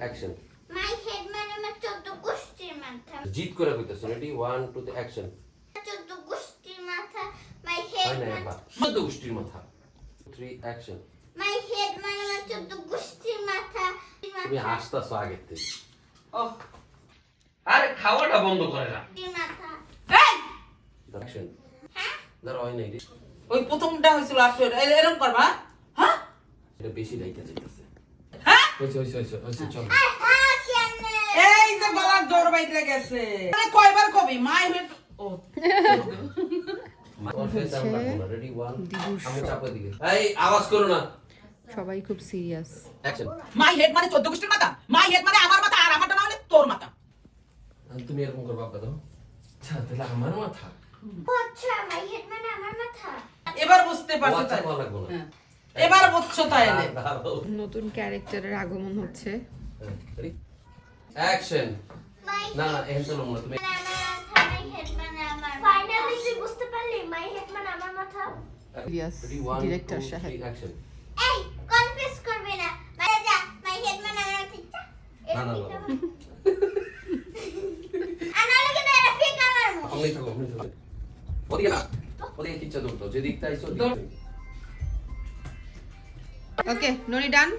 Action my head মানে আমার চোদ্দ গোষ্ঠীর মাথা জিত করে রেডি ওয়ান টু তে অ্যাকশন চোদ্দ গোষ্ঠীর মাথা মাই হেড হয় মানে এবার গোষ্ঠীর মাথা থ্রি অ্যাকশন মাই হেড মানে আমার চোদ্দ গোষ্ঠীর মাথা তুমি হাসতাছো আগের থেকে। ও আরে খাওয়াটা বন্ধ করে না। মাথা এই! অ্যাকশন দাঁড়া হয়? নাই রে। ওই প্রথমটা হয়েছিল আসলে এরকম করবা হ্যাঁ? এটা বেশি হ্যাঁ হইছে হইছে হইছে হইছে চল। এই যে জোর বাইরে গেছে। মানে কয়বার কবি? মাই ও। সবাই খুব সিরিয়াস মাই হেড মানে চোদ্দ গোষ্ঠীর মাথা? মাই হেড মানে আমার মাথা আর আমারটা না হলে তোর মাথা। তুমি এরকম করবা কত আচ্ছা তাহলে আমার মাথা? আচ্ছা মাই হেড মানে আমার মাথা। এবার বুঝতে পারছ তাই। এবার বুঝছ তাইলে দাঁড়াও নতুন ক্যারেক্টারের আগমন হচ্ছে। অ্যাকশন না না এখন চলো তুমি মানে আমার মাথা মাই হেড মানে আমার ফাইনালি তুই বুঝতে পারলি মাই হেড মানে আমার মাথা। Yes, ready one director two সাহেব। অ্যাকশন এই কনফিউজ করবি না। মানে যা মাই হেড মানে আমার মাথা। না, না, এটা না। আনালে কিন্তু এটা ফেক আমার মুখ। অমনি থাকো ওদিকে না ওদিকে কিচ্ছা দৌড়তো যেদিক তাইছো দৌড়। Okay, Noni done?